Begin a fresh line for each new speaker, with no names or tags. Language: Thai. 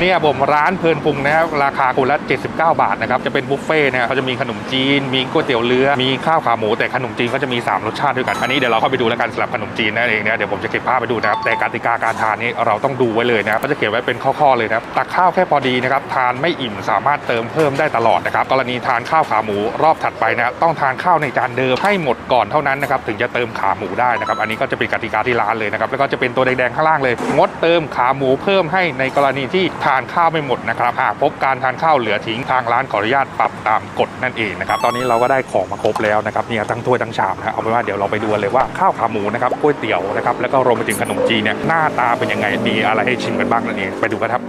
เนี่ยผมร้านเพลินปรุงนะครับราคาคนละ 79 บาทนะครับจะเป็นบุฟเฟ่ต์เนี่ยเขาจะมีขนมจีน มีก๋วยเตี๋ยวเรือ มีข้าวขาหมูแต่ขนมจีนก็จะมี 3 รสชาติด้วยกัน อันนี้เดี๋ยวเราเข้าไปดูแล้วกันสำหรับขนมจีนนั่นเองนะเดี๋ยวผมจะเก็บภาพไปดูนะครับแต่กติกาการทานนี้เราต้องดูไว้เลยนะครับก็จะเขียนไว้เป็นข้อๆเลยนะครับตักข้าวแค่พอดีนะครับทานไม่อิ่มสามารถเติมเพิ่มได้ตลอดนะครับกรณีทานข้าวขาหมูรอบถัดไปนะต้องทานข้าวในจานเดิมให้หมดก่อนเท่านั้นนะครับถึงจะเติมขาหมูได้นะครับอันนี้ก็จะเป็นกติกาที่ร้านเลยนะครับแล้วก็จะเป็นตัวแดงๆข้างล่างเลย งดเติมขาหมูเพิ่มให้ในกรณีที่ทานข้าวไม่หมดนะครับหากพบการทานข้าวเหลือทิ้งทางร้านขออนุญาตปรับตามกฎนั่นเองนะครับตอนนี้เราก็ได้ของมาครบแล้วนะครับเนี่ยทั้งถ้วยทั้งชามนะเอาเป็นว่าเดี๋ยวเราไปดูเลยว่าข้าวขาหมูนะครับก๋วยเตี๋ยวนะครับแล้วก็รวมไปถึงขนมจีนเนี่ยหน้าตาเป็นยังไงมีอะไรให้ชิมกันบ้างนั่นเองไปดูกันครับ